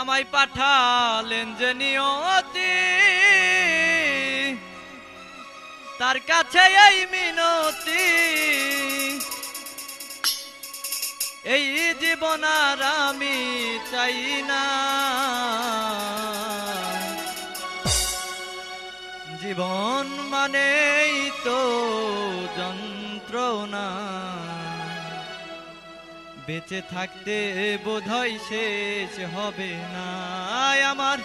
আমায় পাঠালেন যে নিয়তি। তার কাছে এই মিনতি। এই জীবন আর আমি চাই না। জীবন মানেই তো যন্ত্রণা। বেঁচে থাকতে বোধহয় শেষ হবে না। আমার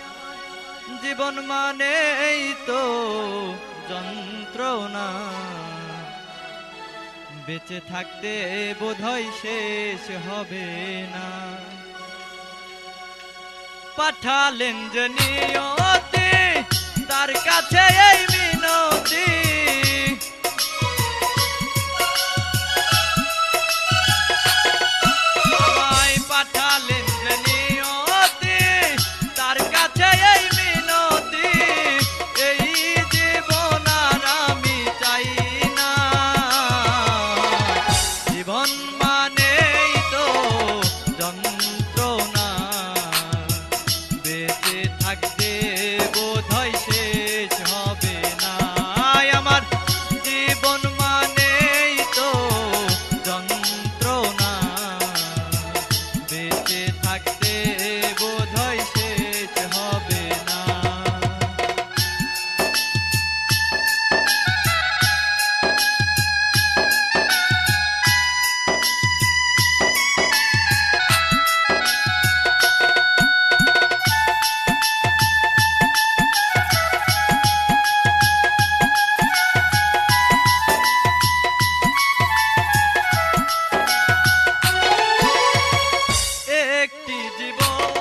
জীবন মানেই তো যন্ত্রণা। বেঁচে থাকতে বোধহয় শেষ হবে না। পাঠালেন যে নিয়তি, তার কাছে এই মিনতি। একটি জীবন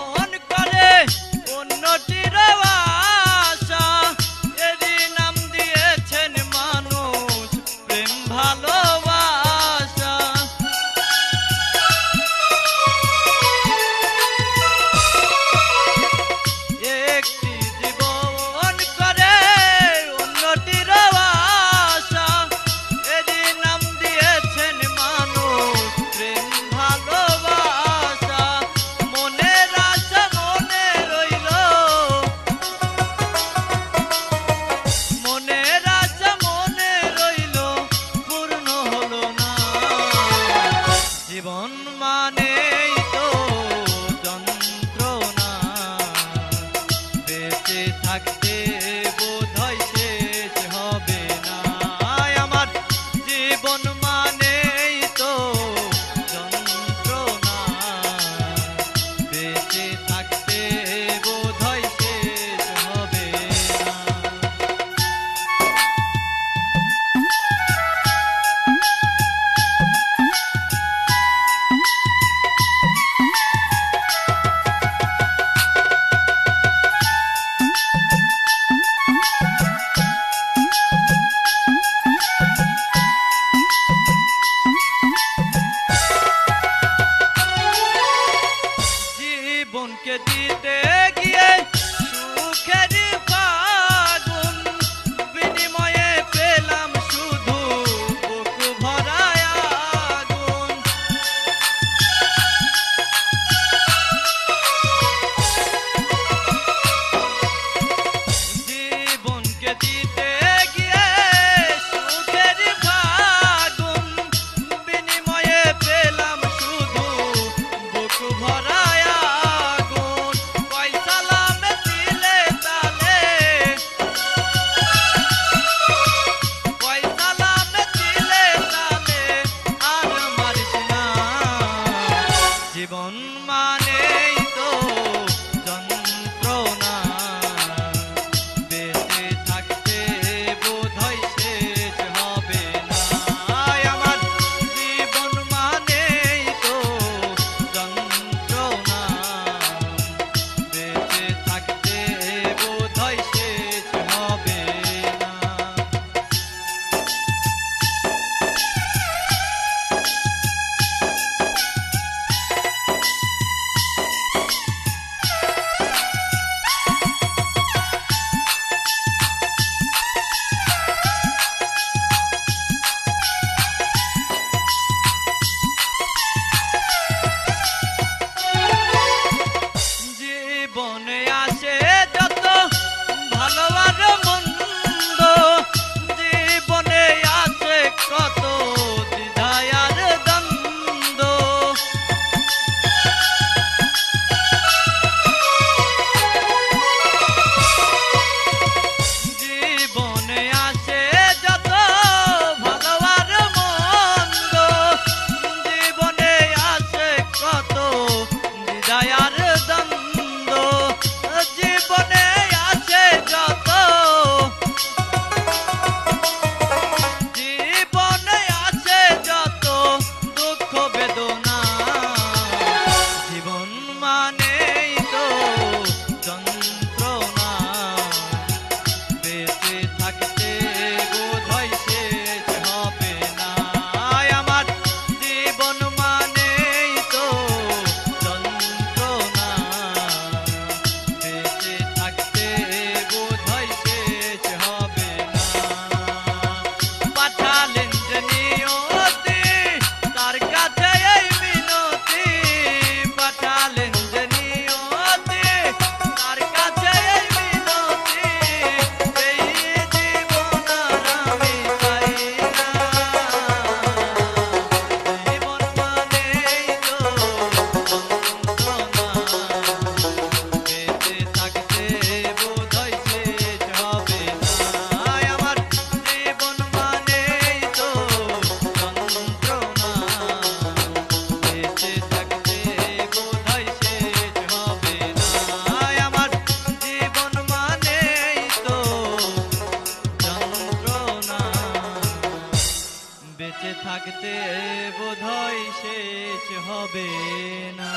থাকতে বোধ শেষ হবে না।